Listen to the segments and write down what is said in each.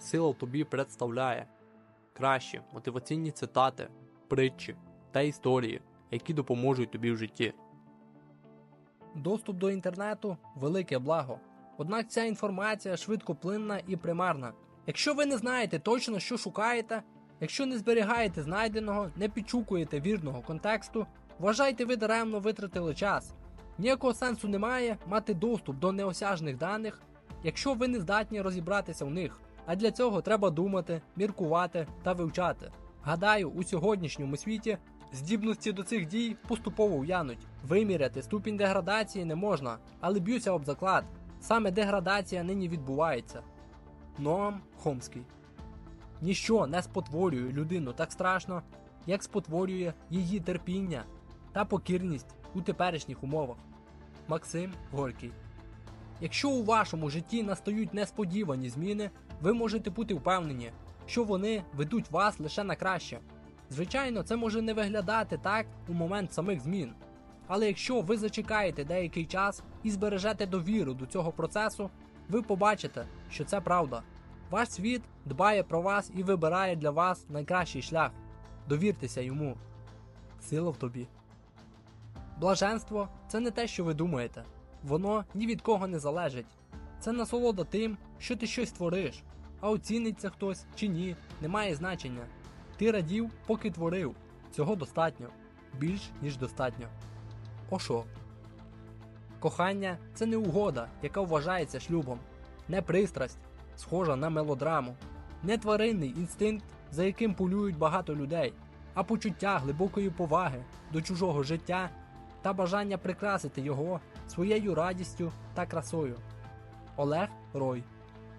Сила тобі представляє кращі мотиваційні цитати, притчі та історії, які допоможуть тобі в житті. Доступ до інтернету велике благо. Однак ця інформація швидкоплинна і примарна. Якщо ви не знаєте точно, що шукаєте, якщо не зберігаєте знайденого, не підшукуєте вірного контексту, вважайте ви даремно витратили час. Ніякого сенсу немає мати доступ до неосяжних даних, якщо ви не здатні розібратися в них. А для цього треба думати, міркувати та вивчати. Гадаю, у сьогоднішньому світі здібності до цих дій поступово в'януть. Виміряти ступінь деградації не можна, але б'юся об заклад. Саме деградація нині відбувається. Ноам Хомський. Ніщо не спотворює людину так страшно, як спотворює її терпіння та покірність у теперішніх умовах. Максим Горький. Якщо у вашому житті настають несподівані зміни, ви можете бути впевнені, що вони ведуть вас лише на краще. Звичайно, це може не виглядати так у момент самих змін. Але якщо ви зачекаєте деякий час і збережете довіру до цього процесу, ви побачите, що це правда. Ваш світ дбає про вас і вибирає для вас найкращий шлях. Довіртеся йому. Сила в тобі. Блаженство це не те, що ви думаєте. Воно ні від кого не залежить. Це насолода тим, що ти щось твориш, а оцінить це хтось чи ні, не має значення. Ти радів, поки творив. Цього достатньо. Більш ніж достатньо. Ошо. Кохання це не угода, яка вважається шлюбом, не пристрасть, схожа на мелодраму, не тваринний інстинкт, за яким полюють багато людей, а почуття глибокої поваги до чужого життя та бажання прикрасити його своєю радістю та красою. Олег Рой.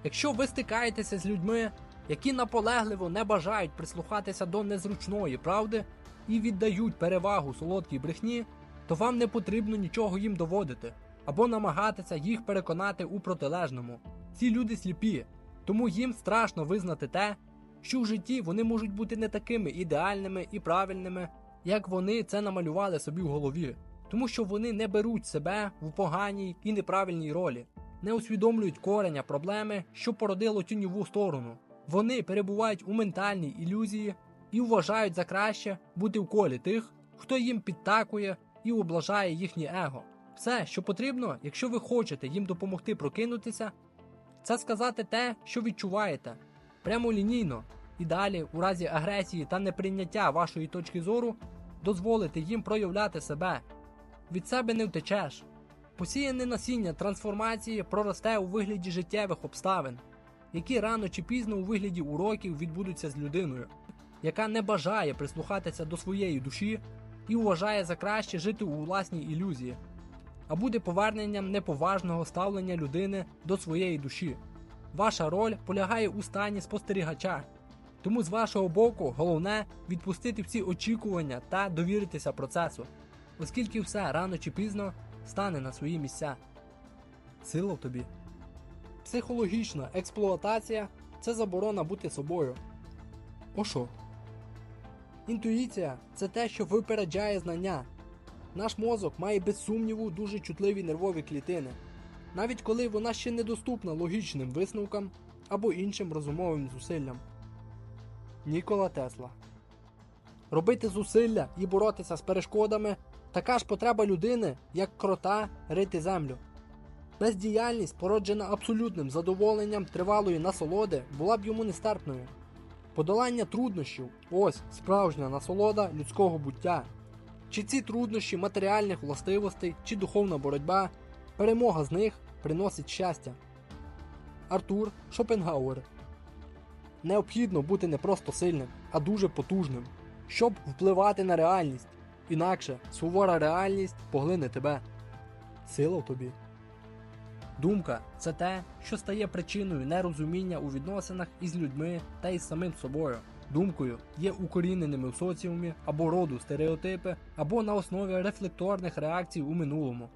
Якщо ви стикаєтеся з людьми, які наполегливо не бажають прислухатися до незручної правди і віддають перевагу солодкій брехні, то вам не потрібно нічого їм доводити або намагатися їх переконати у протилежному. Ці люди сліпі, тому їм страшно визнати те, що в житті вони можуть бути не такими ідеальними і правильними, як вони це намалювали собі в голові, тому що вони не беруть себе в поганій і неправильній ролі, не усвідомлюють кореня проблеми, що породило тіньову сторону. Вони перебувають у ментальній ілюзії і вважають за краще бути в колі тих, хто їм підтакує і облажає їхнє его. Все, що потрібно, якщо ви хочете їм допомогти прокинутися, це сказати те, що відчуваєте, прямолінійно, і далі, у разі агресії та неприйняття вашої точки зору, дозволити їм проявляти себе. Від себе не втечеш. Посіяне насіння трансформації проросте у вигляді життєвих обставин, які рано чи пізно у вигляді уроків відбудуться з людиною, яка не бажає прислухатися до своєї душі і вважає за краще жити у власній ілюзії, а буде поверненням неповажного ставлення людини до своєї душі. Ваша роль полягає у стані спостерігача. Тому з вашого боку головне відпустити всі очікування та довіритися процесу, оскільки все рано чи пізно стане на свої місця. Сила в тобі. Психологічна експлуатація це заборона бути собою. Ошо. Інтуїція це те, що випереджає знання. Наш мозок має без сумніву дуже чутливі нервові клітини, навіть коли вона ще недоступна логічним висновкам або іншим розумовим зусиллям. Нікола Тесла Робити зусилля і боротися з перешкодами така ж потреба людини, як крота рити землю. Бездіяльність, породжена абсолютним задоволенням тривалої насолоди, була б йому нестерпною. Подолання труднощів ось справжня насолода людського буття. Чи ці труднощі матеріальних властивостей, чи духовна боротьба, перемога з них приносить щастя. Артур Шопенгауер Необхідно бути не просто сильним, а дуже потужним, щоб впливати на реальність. Інакше сувора реальність поглине тебе. Сила в тобі. Думка це те, що стає причиною нерозуміння у відносинах із людьми та із самим собою. Думкою є укоріненими в соціумі або роду стереотипи, або на основі рефлекторних реакцій у минулому,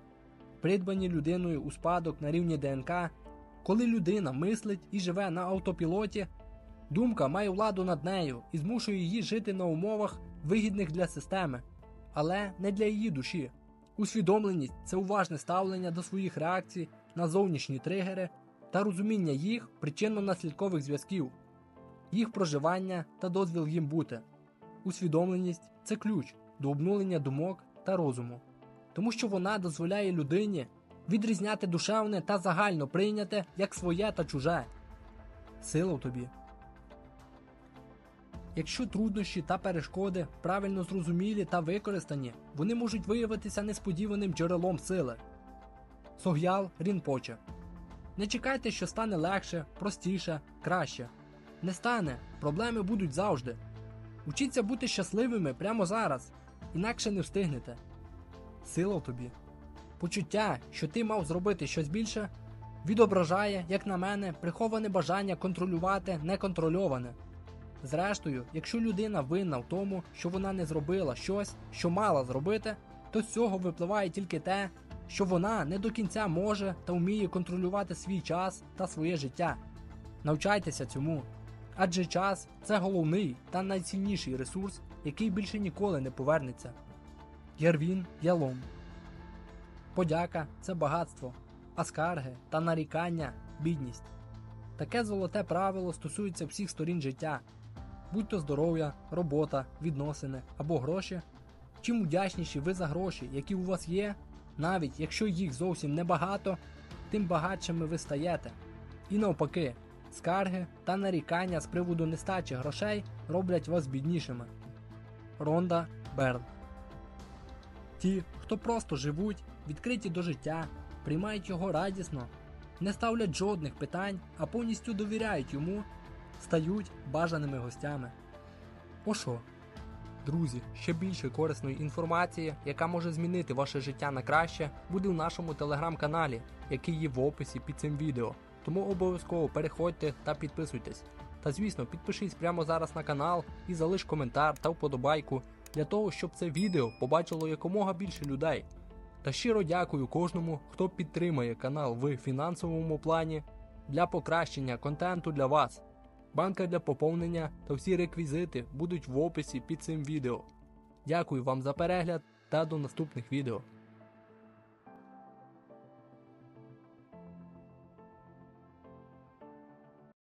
придбані людиною у спадок на рівні ДНК. Коли людина мислить і живе на автопілоті, думка має владу над нею і змушує її жити на умовах, вигідних для системи, але не для її душі. Усвідомленість це уважне ставлення до своїх реакцій на зовнішні тригери та розуміння їх причинно-наслідкових зв'язків, їх проживання та дозвіл їм бути. Усвідомленість це ключ до обнулення думок та розуму, тому що вона дозволяє людині відрізняти душевне та загально прийняте як своє та чуже. Сила в тобі. Якщо труднощі та перешкоди правильно зрозумілі та використані, вони можуть виявитися несподіваним джерелом сили. Сог'ял Рінпоче. Не чекайте, що стане легше, простіше, краще. Не стане, проблеми будуть завжди. Учіться бути щасливими прямо зараз, інакше не встигнете. Сила тобі. Почуття, що ти мав зробити щось більше, відображає, як на мене, приховане бажання контролювати неконтрольоване. Зрештою, якщо людина винна в тому, що вона не зробила щось, що мала зробити, то з цього випливає тільки те, що вона не до кінця може та вміє контролювати свій час та своє життя. Навчайтеся цьому. Адже час це головний та найцінніший ресурс, який більше ніколи не повернеться. Ярвін Ялом. Подяка це багатство, а скарги та нарікання бідність. Таке золоте правило стосується всіх сторін життя, будь то здоров'я, робота, відносини або гроші. Чим вдячніші ви за гроші, які у вас є, навіть якщо їх зовсім небагато, тим багатшими ви стаєте. І навпаки, скарги та нарікання з приводу нестачі грошей роблять вас біднішими. Ронда Берн Ті, хто просто живуть, відкриті до життя, приймають його радісно, не ставлять жодних питань, а повністю довіряють йому, стають бажаними гостями. Ошо. Друзі, ще більше корисної інформації, яка може змінити ваше життя на краще, буде в нашому телеграм-каналі, який є в описі під цим відео. Тому обов'язково переходьте та підписуйтесь. Та звісно, підпишись прямо зараз на канал і залиш коментар та вподобайку для того, щоб це відео побачило якомога більше людей. Та щиро дякую кожному, хто підтримує канал в фінансовому плані для покращення контенту для вас. Банка для поповнення та всі реквізити будуть в описі під цим відео. Дякую вам за перегляд та до наступних відео.